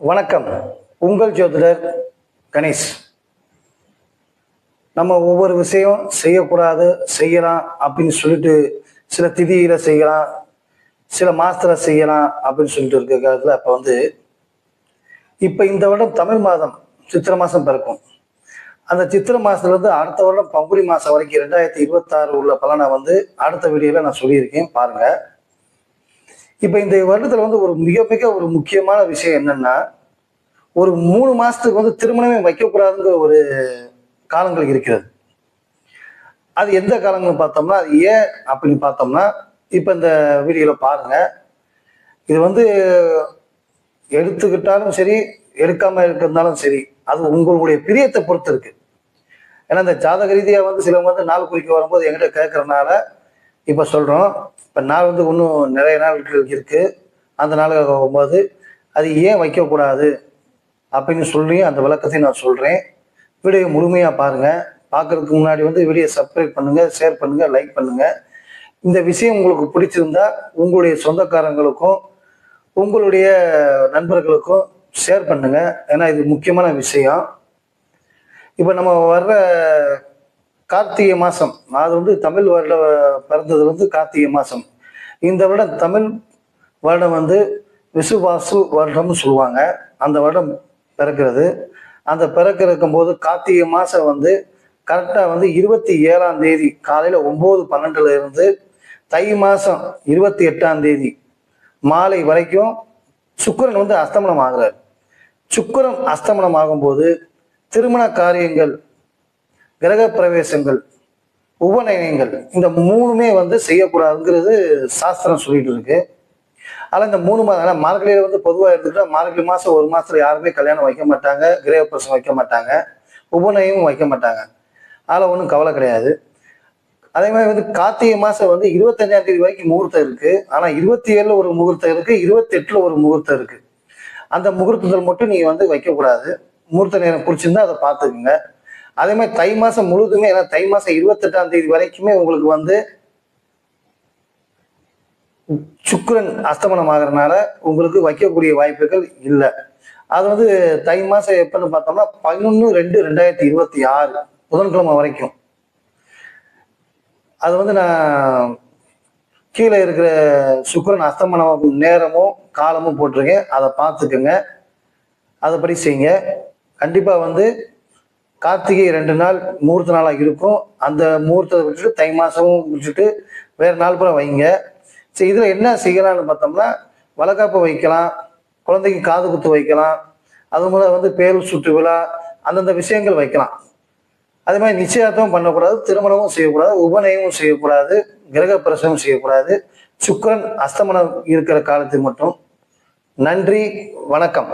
வணக்கம். உங்கள் ஜோதிடர் கணேஷ். நம்ம ஒவ்வொரு விஷயம் செய்யக்கூடாது செய்யலாம் அப்படின்னு சொல்லிட்டு சில திதியில செய்யலாம் சில மாசத்துல செய்யலாம் அப்படின்னு சொல்லிட்டு இருக்க காலத்துல அப்ப வந்து இப்ப இந்த வருடம் தமிழ் மாதம் சித்திரை மாசம் பிறக்கும். அந்த சித்திரை மாசத்துல இருந்து அடுத்த வருடம் பங்குனி மாசம் வரைக்கும் ரெண்டாயிரத்தி இருபத்தாறு உள்ள பலனை வந்து அடுத்த வீடியோல நான் சொல்லியிருக்கேன். பாருங்க. இப்போ இந்த வருடத்துல வந்து ஒரு மிக மிக ஒரு முக்கியமான விஷயம் என்னன்னா ஒரு மூணு மாசத்துக்கு வந்து திருமணமே வைக்கக்கூடாதுங்கிற ஒரு காலங்கள் இருக்கிறது. அது எந்த காலங்கள் பார்த்தோம்னா அது ஏன் அப்படின்னு பார்த்தோம்னா இப்போ இந்த வீடியோவில் பாருங்க. இது வந்து எடுத்துக்கிட்டாலும் சரி எடுக்காம இருக்கிறதாலும் சரி அது உங்களுடைய பிரியத்தை பொறுத்து இருக்கு. ஏன்னா இந்த ஜாதக ரீதியாக வந்து சிலவங்க வந்து நாள் குறிக்க வரும்போது என்கிட்ட கேட்கறதுனால இப்போ சொல்கிறோம் இப்போ நாள் வந்து இன்னும் நிறைய நாட்கள் இருக்கு. அந்த நாளுக்காக போகும்போது அது ஏன் வைக்கக்கூடாது அப்படின்னு சொல்லி அந்த விளக்கத்தை நான் சொல்கிறேன் வீடியோ முழுமையாக பாருங்கள் பார்க்கறதுக்கு முன்னாடி வந்து வீடியோ சப்ஸ்கிரைப் பண்ணுங்கள் ஷேர் பண்ணுங்கள் லைக் பண்ணுங்கள் இந்த விஷயம் உங்களுக்கு பிடிச்சிருந்தா உங்களுடைய சொந்தக்காரங்களுக்கும் உங்களுடைய நண்பர்களுக்கும் ஷேர் பண்ணுங்கள் ஏன்னா இது முக்கியமான விஷயம். இப்போ நம்ம வர்ற கார்த்திகை மாதம் அது வந்து தமிழ் வருட பிறந்தது வந்து கார்த்திகை மாதம் இந்த வருடம் தமிழ் வருடம் வந்து விசுவாசு வருடம்னு சொல்லுவாங்க. அந்த வருடம் பிறக்கிறது. அந்த பிறக்க இருக்கும்போது கார்த்திகை மாதம் வந்து கரெக்டாக வந்து இருபத்தி ஏழாம் தேதி காலையில் ஒம்பது பன்னெண்டுல இருந்து தை மாதம் இருபத்தி எட்டாம் தேதி மாலை வரைக்கும் சுக்கரன் வந்து அஸ்தமனம் ஆகிறார் சுக்கரன் அஸ்தமனம் ஆகும்போது திருமண காரியங்கள் கிரக பிரவேசங்கள் உபநயனங்கள் இந்த மூணுமே வந்து செய்யக்கூடாதுங்கிறது சாஸ்திரம் சொல்லிட்டு இருக்கு. ஆனால் இந்த மூணு மாதம் ஆனால் மார்கழியில் வந்து பொதுவாக எடுத்துக்கிட்டா மார்கழி மாதம் ஒரு மாதத்துல யாருமே கல்யாணம் வைக்க மாட்டாங்க கிரக பிரசம் வைக்க மாட்டாங்க உபநயமும் வைக்க மாட்டாங்க. அதில் ஒன்றும் கவலை கிடையாது. அதே மாதிரி வந்து கார்த்திகை மாதம் வந்து இருபத்தஞ்சாம் தேதி வரைக்கும் முகூர்த்தம் இருக்கு. ஆனால் இருபத்தி ஏழுல ஒரு முகூர்த்தம் இருக்கு இருபத்தி எட்டுல ஒரு முகூர்த்தம் இருக்கு. அந்த முகூர்த்தத்தில் மட்டும் நீங்க வந்து வைக்கக்கூடாது. முகூர்த்த நேரம் பிடிச்சிருந்தா அதை பார்த்துக்குங்க. அதே மாதிரி தை மாசம் முழுதுமே ஏன்னா தை மாசம் இருபத்தெட்டாம் தேதி வரைக்குமே உங்களுக்கு வந்து சுக்கரன் அஸ்தமனம் ஆகிறதுனால உங்களுக்கு வைக்கக்கூடிய வாய்ப்புகள் இல்லை. அது வந்து தை மாசம் எப்பன்னு பார்த்தோம்னா பதினொன்று ரெண்டு ரெண்டாயிரத்தி இருபத்தி ஆறு புதன்கிழமை வரைக்கும். அது வந்து நான் கீழே இருக்கிற சுக்கரன் அஸ்தமனம் நேரமும் காலமும் போட்டிருக்கேன். அதை பார்த்துக்குங்க. அதைப்படி செய்யுங்க. கண்டிப்பாக வந்து கார்த்திகை ரெண்டு நாள் முகூர்த்த நாளாக இருக்கும். அந்த முகூர்த்தத்தை விட்டுட்டு தை மாதமும் விட்டுட்டு வேறு நாள் பூரா வைங்க. சரி இதில் என்ன செய்யலாம்னு பார்த்தோம்னா வளகாப்பு வைக்கலாம் குழந்தைக்கு காது குத்து வைக்கலாம் அது மூலம் வந்து பேர் சுற்று விழா அந்தந்த விஷயங்கள் வைக்கலாம். அதே மாதிரி நிச்சயார்த்தமும் பண்ணக்கூடாது திருமணமும் செய்யக்கூடாது உபநயமும் செய்யக்கூடாது கிரக பிரசவம் செய்யக்கூடாது. சுக்கிரன் அஸ்தமனம் இருக்கிற காலத்தில் மட்டும். நன்றி வணக்கம்.